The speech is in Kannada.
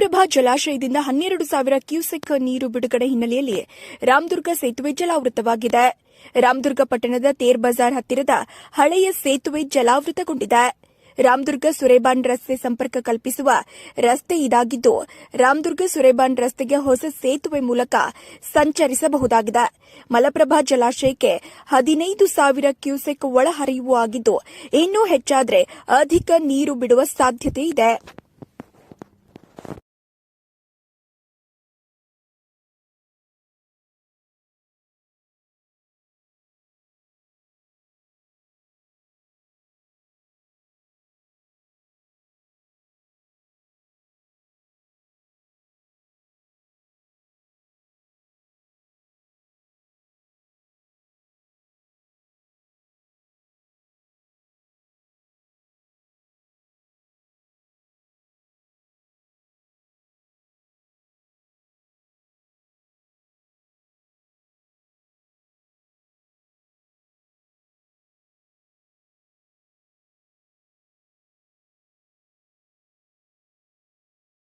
ಮಲಪ್ರಭಾ ಜಲಾಶಯದಿಂದ ಹನ್ನೆರಡು ಸಾವಿರ ಕ್ಯೂಸೆಕ್ ನೀರು ಬಿಡುಗಡೆ ಹಿನ್ನೆಲೆಯಲ್ಲಿ ರಾಮದುರ್ಗ ಸೇತುವೆ ಜಲಾವೃತವಾಗಿದೆ. ರಾಮದುರ್ಗ ಪಟ್ಟಣದ ತೇರ್ ಬಜಾರ್ ಹತ್ತಿರದ ಹಳೆಯ ಸೇತುವೆ ಜಲಾವೃತಗೊಂಡಿದೆ. ರಾಮದುರ್ಗ ಸುರೇಬಾನ್ ರಸ್ತೆ ಸಂಪರ್ಕ ಕಲ್ಪಿಸುವ ರಸ್ತೆ ಇದಾಗಿದ್ದು, ರಾಮದುರ್ಗ ಸುರೇಬಾನ್ ರಸ್ತೆಗೆ ಹೊಸ ಸೇತುವೆ ಮೂಲಕ ಸಂಚರಿಸಬಹುದಾಗಿದೆ. ಮಲಪ್ರಭಾ ಜಲಾಶಯಕ್ಕೆ ಹದಿನೈದು ಸಾವಿರ ಕ್ಯೂಸೆಕ್ ಒಳಹರಿವು ಆಗಿದ್ದು, ಇನ್ನೂ ಹೆಚ್ಚಾದರೆ ಅಧಿಕ ನೀರು ಬಿಡುವ ಸಾಧ್ಯತೆ ಇದೆ.